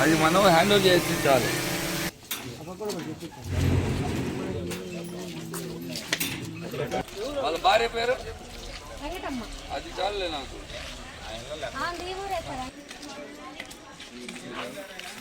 అది మనం హ్యాండిల్ చేసి చాలు. వాళ్ళ భార్య పేరు? అది చాలులే నాకు.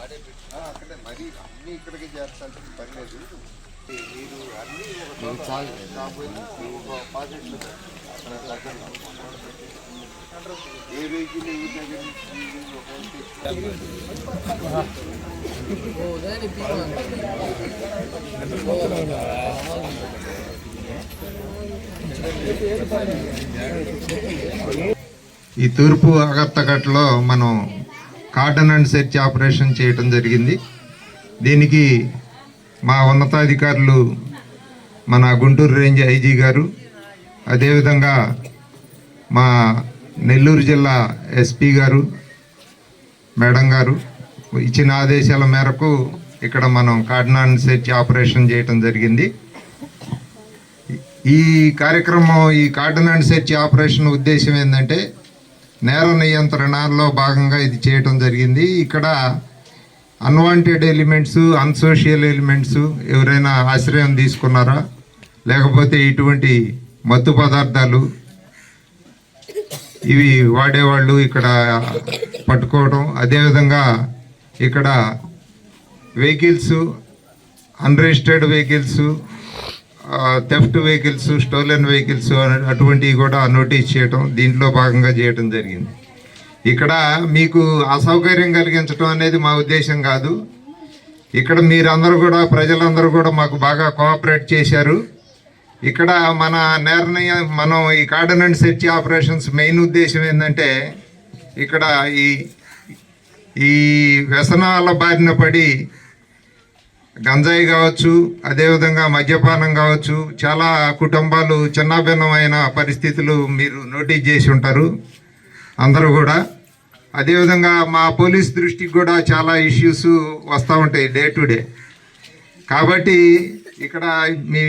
అక్కడే మరి అన్ని ఇక్కడికి చేర్చాల్సిన పని లేదు. మీరు అన్ని ఒక చోట కాకపోయినా ఒక పాకెట్లు అక్కడ పెట్టండి. ఏ వెహికల్ ఏ దగ్గర నుంచి ఈ వెహికల్ ఒక వెహికల్ ఈ తూర్పు అగత్తగట్లో మనం కాటన్ అండ్ సెర్చ్ ఆపరేషన్ చేయటం జరిగింది. దీనికి మా ఉన్నతాధికారులు మన గుంటూరు రేంజ్ ఐజీ గారు అదేవిధంగా మా నెల్లూరు జిల్లా ఎస్పీ గారు మేడం గారు ఇచ్చిన ఆదేశాల మేరకు ఇక్కడ మనం కాటనాన్ అండ్ సెర్చ్ ఆపరేషన్ చేయటం జరిగింది. ఈ కార్యక్రమం ఈ కాటనాన్ అండ్ సెర్చ్ ఆపరేషన్ ఉద్దేశం ఏంటంటే నేర నియంత్రణలో భాగంగా ఇది చేయటం జరిగింది. ఇక్కడ అన్వాంటెడ్ ఎలిమెంట్స్ అన్సోషియల్ ఎలిమెంట్స్ ఎవరైనా ఆశ్రయం తీసుకున్నారా? లేకపోతే ఇటువంటి మత్తు పదార్థాలు ఇవి వాడేవాళ్ళు ఇక్కడ పట్టుకోవడం అదేవిధంగా ఇక్కడ vehicles unregistered vehicles theft vehicles stolen vehicles అటువంటివి కూడా నోటీస్ చేయటం దీంట్లో భాగంగా చేయటం జరిగింది. ఇక్కడ మీకు అసౌకర్యం కలిగించడం అనేది మా ఉద్దేశం కాదు. ఇక్కడ మీరందరూ కూడా ప్రజలందరూ కూడా మాకు బాగా కోఆపరేట్ చేశారు. ఇక్కడ మన నిర్ణయం మనం ఈ cordon and search operations main ఉద్దేశం ఏంటంటే ఇక్కడ ఈ ఈ వ్యసనాల బారిన పడి గంజాయి కావచ్చు అదేవిధంగా మద్యపానం కావచ్చు చాలా కుటుంబాలు చిన్నాభిన్నమైన పరిస్థితులు మీరు నోటీస్ చేసి ఉంటారు అందరూ కూడా. అదేవిధంగా మా పోలీస్ దృష్టికి కూడా చాలా ఇష్యూస్ వస్తూ ఉంటాయి డే టు డే. కాబట్టి ఇక్కడ మీ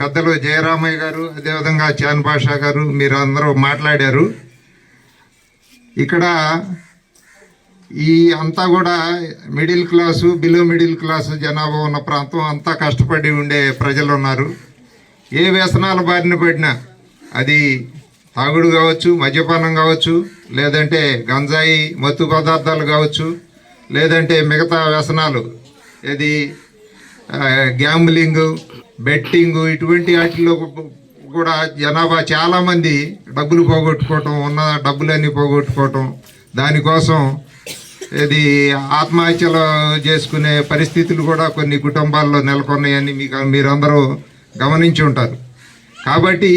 పెద్దలు జయరామయ్య గారు అదేవిధంగా చాన్ బాషా గారు మీరు అందరూ మాట్లాడారు. ఇక్కడ ఈ అంతా కూడా middle class below middle class జనాభా ఉన్న ప్రాంతం అంతా కష్టపడి ఉండే ప్రజలు ఉన్నారు. ఏ వ్యసనాల బారిన పడినా అది తాగుడు కావచ్చు మద్యపానం కావచ్చు లేదంటే గంజాయి మత్తు పదార్థాలు కావచ్చు లేదంటే మిగతా వ్యసనాలు ఇది గ్యాంబ్లింగ్ బెట్టింగ్ ఇటువంటి వాటిలో కూడా జనాభా చాలామంది డబ్బులు పోగొట్టుకోవటం ఉన్న డబ్బులన్నీ పోగొట్టుకోవటం దానికోసం ఇది ఆత్మహత్యలు చేసుకునే పరిస్థితులు కూడా కొన్ని కుటుంబాల్లో నెలకొన్నాయని మీకు మీరందరూ గమనించి ఉంటారు. కాబట్టి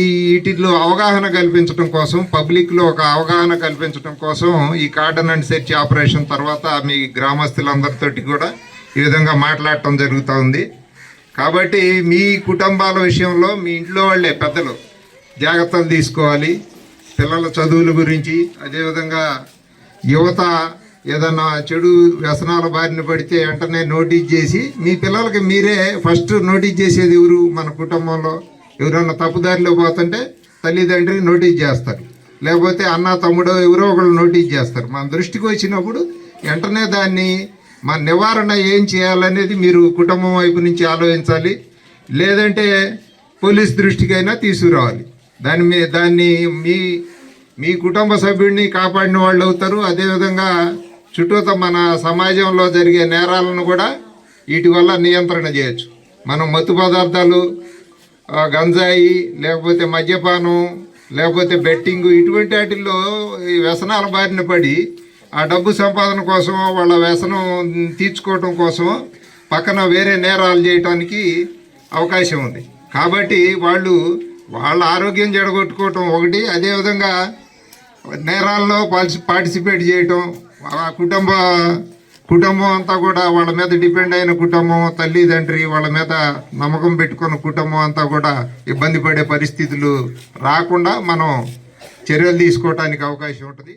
వీటిలో అవగాహన కల్పించడం కోసం పబ్లిక్లో ఒక అవగాహన కల్పించడం కోసం ఈ కార్డన్ అండ్ సెర్చ్ ఆపరేషన్ తర్వాత మీ గ్రామస్తులందరితోటి కూడా ఈ విధంగా మాట్లాడటం జరుగుతూ ఉంది. కాబట్టి మీ కుటుంబాల విషయంలో మీ ఇంట్లో వాళ్ళే పెద్దలు జాగ్రత్తలు తీసుకోవాలి. పిల్లల చదువుల గురించి అదేవిధంగా యువత ఏదన్నా చెడు వ్యసనాల బారిన పడితే వెంటనే నోటీస్ చేసి మీ పిల్లలకి మీరే ఫస్ట్ నోటీస్ చేసేది ఎవరు? మన కుటుంబంలో ఎవరన్నా తప్పుదారిలో పోతుంటే తల్లిదండ్రి నోటీస్ చేస్తారు. లేకపోతే అన్న తమ్ముడు ఎవరో ఒకళ్ళు నోటీస్ చేస్తారు. మన దృష్టికి వచ్చినప్పుడు వెంటనే దాన్ని మన నివారణ ఏం చేయాలనేది మీరు కుటుంబం వైపు నుంచి ఆలోచించాలి. లేదంటే పోలీస్ దృష్టికైనా తీసుకురావాలి. దాని మీ దాన్ని మీ మీ కుటుంబ సభ్యుడిని కాపాడిన వాళ్ళు అవుతారు. అదేవిధంగా చుట్టూత మన సమాజంలో జరిగే నేరాలను కూడా వీటి వల్ల నియంత్రణ చేయొచ్చు. మనం మత్తు పదార్థాలు గంజాయి లేకపోతే మద్యపానం లేకపోతే బెట్టింగ్ ఇటువంటి వాటిల్లో ఈ వ్యసనాల బారిన పడి ఆ డబ్బు సంపాదన కోసం వాళ్ళ వ్యసనం తీర్చుకోవటం కోసం పక్కన వేరే నేరాలు చేయటానికి అవకాశం ఉంది. కాబట్టి వాళ్ళు వాళ్ళ ఆరోగ్యం జడగొట్టుకోవటం ఒకటి అదేవిధంగా నేరాల్లో పాల్సి పార్టిసిపేట్ చేయటం ఆ కుటుంబ కుటుంబం అంతా కూడా వాళ్ళ మీద డిపెండ్ అయిన కుటుంబం తల్లి తండ్రి వాళ్ళ మీద నమ్మకం పెట్టుకున్న కుటుంబం అంతా కూడా ఇబ్బంది పడే పరిస్థితులు రాకుండా మనం చర్యలు తీసుకోవటానికి అవకాశం ఉంటుంది.